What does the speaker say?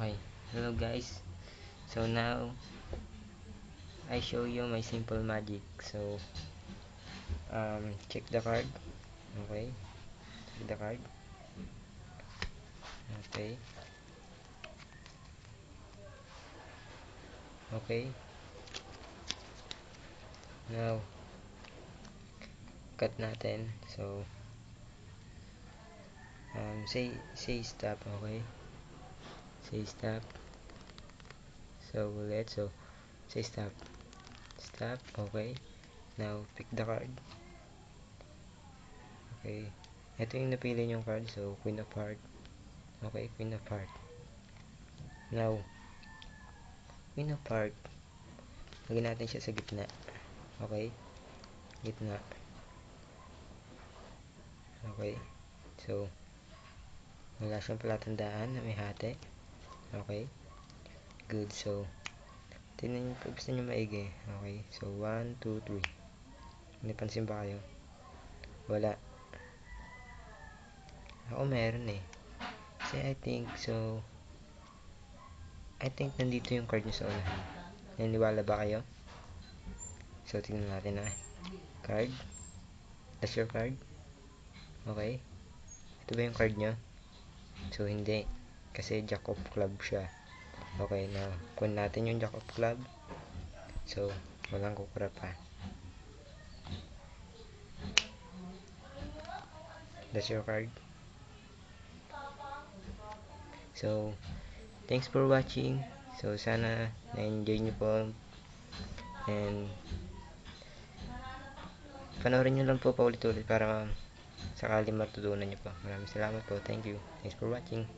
hello guys. So now I show you my simple magic. So um, check the card. Okay. Check the card. Okay. Okay. Now cut natin. So um, say say stop. Okay say stop. So let's so say stop. Stop. Okay. Now pick the card. Okay. Ito yung napili yung card. So queen of heart. Okay queen of heart. Now queen of heart. Lagyan natin siya sa gitna. Okay. Gitna. Okay. So wala siyang palatandaan. Na may hati okay? Good. So tingnan nyo gusto nyo maigi. Okay? So 1, 2, 3 may pansin ba kayo? Wala. Ako meron eh. Kasi I think so I think nandito yung card nyo sa unahan. Naniniwala ba kayo? So tingnan natin ah. Card? That's your card? Okay. Ito ba yung card nyo So, hindi. Kasi jack of club siya. Okay, na kun natin yung jack of club. So, walang kukura pa. That's your card. So, thanks for watching. So, sana na-enjoy nyo po. And, panoorin nyo lang po paulit-ulit para sakali matutunan nyo po. Maraming salamat po. Thank you. Thanks for watching.